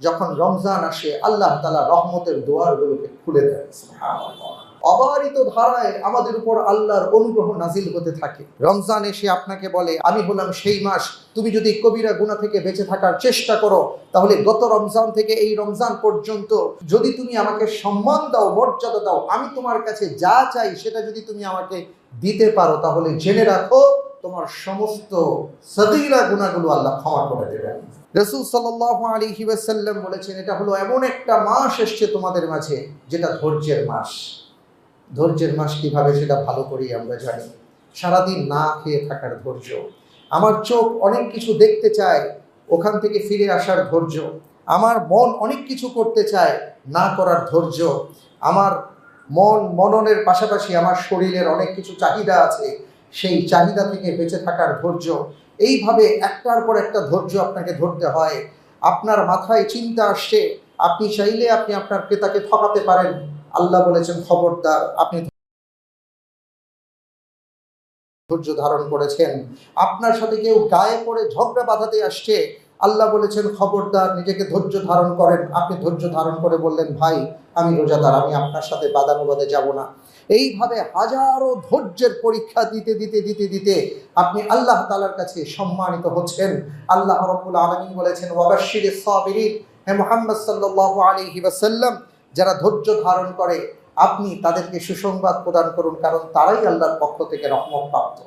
যখন রমজান আসে, আল্লাহ তালা রহমতের দুয়ারগুলোকে খুলে দেয় অবারিত ধারায় আমাদের উপর আল্লাহর অনুগ্রহ নাজিল হতে থাকে। রমজান এসে আপনাকে বলে, আমি হলাম সেই মাস, তুমি যদি কবিরা গুণা থেকে বেঁচে থাকার চেষ্টা করো, তাহলে গত রমজান থেকে এই রমজান পর্যন্ত যদি তুমি আমাকে সম্মান দাও, মর্যাদা দাও, আমি তোমার কাছে যা চাই সেটা যদি তুমি আমাকে দিতে পারো, তাহলে জেনে রাখো তোমার সমস্ত সদিরা গুণাগুলো আল্লাহ ক্ষমা করে দেবেন। রসুল সাল্লাহ আলী ওয়াসাল্লাম বলেছেন, এটা হলো এমন একটা মাস এসছে তোমাদের মাঝে, যেটা ধৈর্যের মাস। ধৈর্যের মাস কীভাবে সেটা ভালো করেই আমরা জানি। সারাদিন না খেয়ে থাকার ধৈর্য। আমার চোখ অনেক কিছু দেখতে চায়, ওখান থেকে ফিরে আসার ধৈর্য। আমার মন অনেক কিছু করতে চায়, না করার ধৈর্য। আমার মন মননের পাশাপাশি আমার শরীরের অনেক কিছু চাহিদা আছে সেই চাহিদা থেকে বেঁচে থাকার ধৈর্য। এইভাবে একটার পর একটা ধৈর্য আপনাকে ধরতে হয়। আপনার মাথায় চিন্তা আসছে, আপনি চাইলে আপনি আপনার ক্রেতাকে ঠকাতে পারেন। আল্লাহ বলেছেন, খবরদার, আপনি ধৈর্য ধারণ করেছেন। আপনার সাথে কেউ গায়ে পড়ে ঝগড়া বাঁধাতে আসছে। আল্লাহ বলেছেন, খবরদার, নিজেকে ধৈর্য ধারণ করেন। আপনি ধৈর্য ধারণ করে বললেন, ভাই, আমি রোজাদার, আমি আপনার সাথে বাদানুবাদে যাব না। এইভাবে হাজারো ধৈর্যের পরীক্ষা দিতে দিতে দিতে দিতে আপনি আল্লাহ তালার কাছে সম্মানিত হচ্ছেন। আল্লাহ রব্বুল আলমিন বলেছেন ওয়াবাশির সাবির হে মোহাম্মদ সাল্লাহ আলী বাসাল্লাম যারা ধৈর্য ধারণ করে, আপনি তাদেরকে সুসংবাদ প্রদান করুন, কারণ তারাই আল্লাহর পক্ষ থেকে রহমত প্রাপ্ত।